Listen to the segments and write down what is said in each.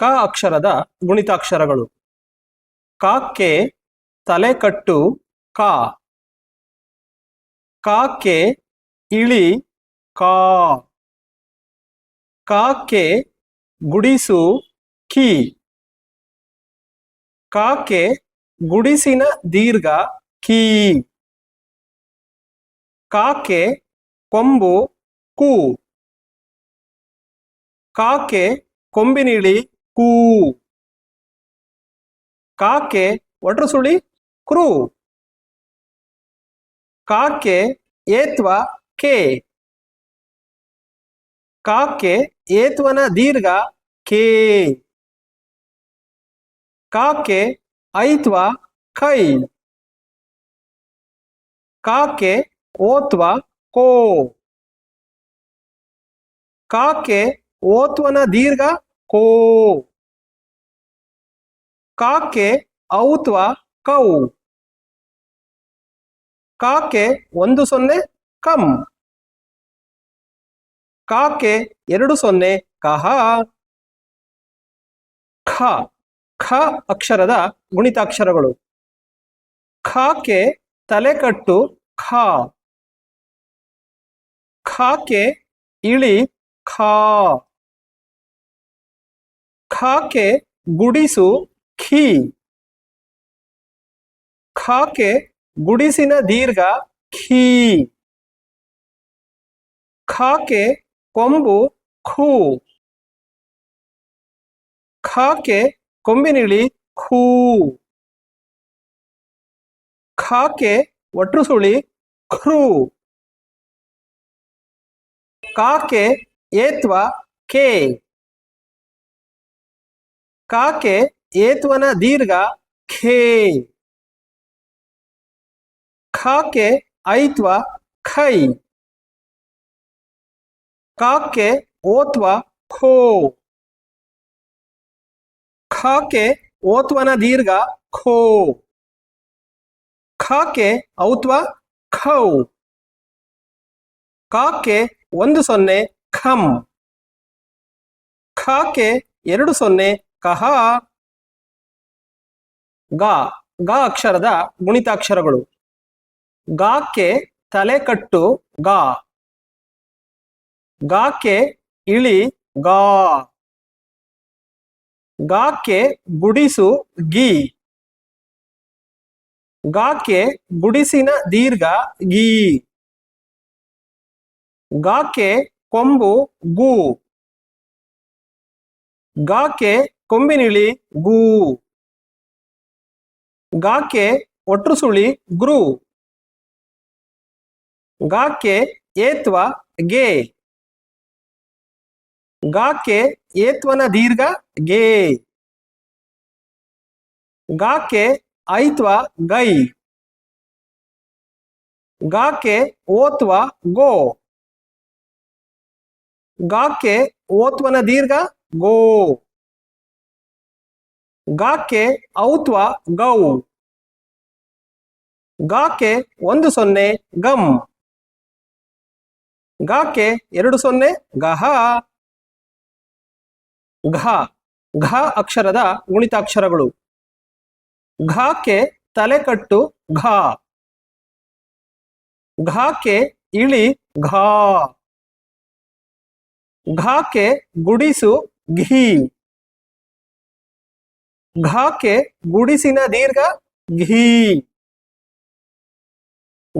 ಕ ಅಕ್ಷರದ ಗುಣಿತಾಕ್ಷರಗಳು. ಕಾಕ್ಕೆ ತಲೆಕಟ್ಟು ಕಾ. ಕಾಕ್ಕೆ ಇಳಿ ಕಾ. ಕಾಕ್ಕೆ ಗುಡಿಸು ಕಿ. ಕಾಕೆ ಗುಡಿಸಿನ ದೀರ್ಘ ಕಿ. ಕಾಕೆ ಕೊಂಬು ಕು. ಕಾಕೆ ಕೊಂಬಿನಿಳಿ ಕೂ. ಕಾಕೆ, ಒಟ್ರ ಸುಳಿ? ಕ್ರೂ. ಕಾಕೆ, ಏತ್ವ, ಕೆ. ಕಾಕೆ, ಏತ್ವನ ದೀರ್ಘ, ಕೆ. ಕಾಕೆ, ಐತ್ವ, ಕೈ. ಕಾಕೆ, ಓತ್ವ, ಕೋ. ಕಾಕೆ, ಓತ್ವನ ದೀರ್ಘ ಕೋ. ಕಾಕೆ ಔತ್ವ ಕೌ. ಕಾಕೆ ಒಂದು ಸೊನ್ನೆ ಕಂ. ಕಾಕೆ ಎರಡು ಸೊನ್ನೆ ಕಹ. ಖ. ಖ ಅಕ್ಷರದ ಗುಣಿತಾಕ್ಷರಗಳು. ಖಾಕೆ ತಲೆಕಟ್ಟು ಖಾ. ಖಾಕೆ ಇಳಿ ಖಾ. ಖಾಕ್ಕೆ ಗುಡಿಸು ಖೀ. ಖಾಕೆ ಗುಡಿಸಿನ ದೀರ್ಘ ಖೀ. ಖಾಕೆ ಕೊಂಬು ಖೂ. ಖಾಕೆ ಕೊಂಬಿನಿಳಿ ಖೂ. ಖಾಕೆ ಒಟ್ರು ಸುಳಿ ಖ್ರೂ. ಕಾಕೆ ಏತ್ವ ಕೆ. ಕಾಕೆ ಏತ್ವನ ದೀರ್ಘ ಖೇ. ಖಾಕೆ ಐತ್ವ ಖೈ. ಕಾಕೆ ಓತ್ವ ಖೋ. ಖಾಕೆ ಓತ್ವನ ದೀರ್ಘ ಖೋ. ಖಾಕೆ ಔತ್ವ ಖೌ. ಕಾಕೆ ಒಂದು ಸೊನ್ನೆ ಖಂ. ಖಾಕೆ ಎರಡು ಸೊನ್ನೆ ಕಹ ಗ ಗ ಅಕ್ಷರದ ಗುಣಿತಾಕ್ಷರಗಳು. ಗಾಕ್ಕೆ ತಲೆಕಟ್ಟು ಗಾ. ಗಾಕ್ಕೆ ಇಳಿ ಗಾ. ಗಾಕ್ಕೆ ಗುಡಿಸು ಗಿ. ಗಾಕ್ಕೆ ಗುಡಿಸಿನ ದೀರ್ಘ ಗೀ. ಗಾಕ್ಕೆ ಕೊಂಬು ಗು. ಗಾಕ್ಕೆ ಕೊಂಬಿನಿಳಿ, ಗೂ. ಗಾಕೆ ಒಟ್ರು ಸುಳಿ ಗ್ರು. ಗಾಕ್ಕೆ ಏತ್ವ, ಗೆ. ಗಾಕೆ ಏತ್ವನ ದೀರ್ಘ, ಗೆ. ಗಾಕೆ ಐತ್ವ, ಗೈ. ಗಾಕೆ ಓತ್ವ, ಗೋ. ಗಾಕೆ ಓತ್ವನ ದೀರ್ಘ, ಗೋ. ಗಾಕ್ಕೆ ಔತ್ವ ಗೌ. ಗಾಕ್ಕೆ ಒಂದು ಸೊನ್ನೆ ಗಮ್ ಗಾಕ್ಕೆ ಎರಡು ಸೊನ್ನೆ ಗಹ. ಘ. ಘ ಅಕ್ಷರದ ಗುಣಿತಾಕ್ಷರಗಳು. ಘಾಕ್ಕೆ ತಲೆಕಟ್ಟು ಘ. ಘಾಕ್ಕೆ ಇಳಿ ಘಾ. ಘಾಕ್ಕೆ ಗುಡಿಸು ಘೀ. ಘಾಕ್ಕೆ ಗುಡಿಸಿನ ದೀರ್ಘ ಘೀ.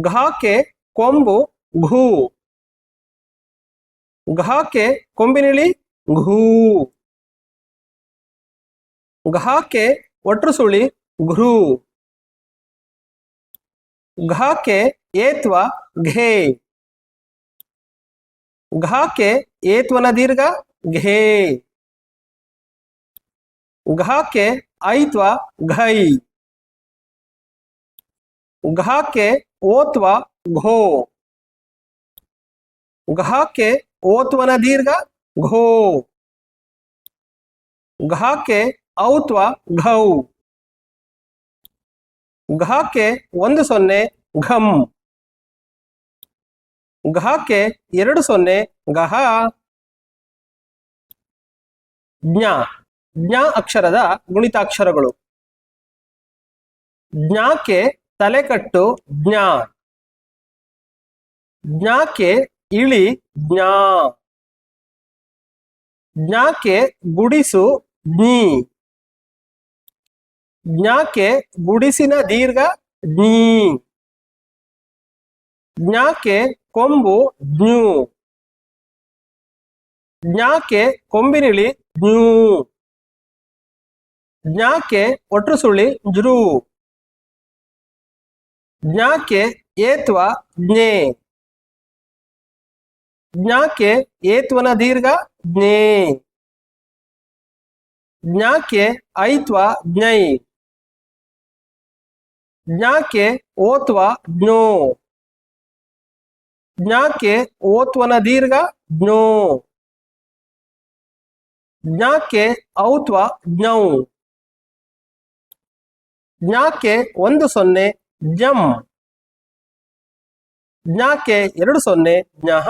ಘಾಕ್ಕೆ ಕೊಂಬು ಘೂ. ಘಾಕ್ಕೆ ಕೊಂಬಿನಿಳಿ ಘೂ. ಘಾಕ್ಕೆ ಒಟ್ರು ಸುಳಿ ಘೃ ಘಾಕ್ಕೆ ಏತ್ವ ಘೇ. ಘಾಕ್ಕೆ ಏತ್ವನ ದೀರ್ಘ ಘೇ. ಘಾಕ್ಕೆ ಐತ್ವ ಘೈ ಘಾಕ್ಕೆ ಓತ್ವ ಘೋ ಘಾಕ್ಕೆ ಓತ್ವನ ದೀರ್ಘ ಘೋ ಘಾಕ್ಕೆ ಔತ್ವ ಘೌ ಘಾಕ್ಕೆ ಒಂದು ಸೊನ್ನೆ, ಘಂ। ಘಾಕ್ಕೆ ಎರಡು ಸೊನ್ನೆ ಗಹ ಜ್ಞ। ಜ್ಞ ಅಕ್ಷರದ ಗುಣಿತಾಕ್ಷರಗಳು. ಜ್ಞಾಕ್ಕೆ ತಲೆಕಟ್ಟು ಜ್ಞಾ. ಜ್ಞಾಕ್ಕೆ ಇಳಿ ಜ್ಞಾ. ಜ್ಞಾಕ್ಕೆ ಗುಡಿಸು ಜ್ಞಿ. ಜ್ಞಾಕ್ಕೆ ಗುಡಿಸಿನ ದೀರ್ಘ ಜ್ಞೀ. ಜ್ಞಾಕ್ಕೆ ಕೊಂಬು ಜ್ಞೂ. ಜ್ಞಾಕ್ಕೆ ಕೊಂಬಿನಿಳಿ ಜ್ಞೂ. ಜ್ಞಾಕ್ಕೆ ಒಟ್ರು ಸುಳಿ ಜೃ ಜ್ಞಾಕೆ ಏತ್ವ ಜ್ಞೇ. ಜ್ಞಾಕೆ ಏತ್ವನ ದೀರ್ಘ ಜ್ಞೇ. ಜ್ಞಾಕೆ ಐತ್ವ ಜ್ಞೈ. ಜ್ಞಾಕೆ ಓತ್ವ ಜ್ಞೋ. ಜ್ಞಾಕೆ ಓತ್ವನ ದೀರ್ಘ ಜ್ಞೋ. ಜ್ಞಾಕೆ ಔತ್ವ ಜ್ಞೌ. ಜ್ಞಾಕ್ಕೆ ಒಂದು ಸೊನ್ನೆ ಜಂ ಜ್ಞಾಕ್ಕೆ ಎರಡು ಸೊನ್ನೆ ಜ್ಞಃ.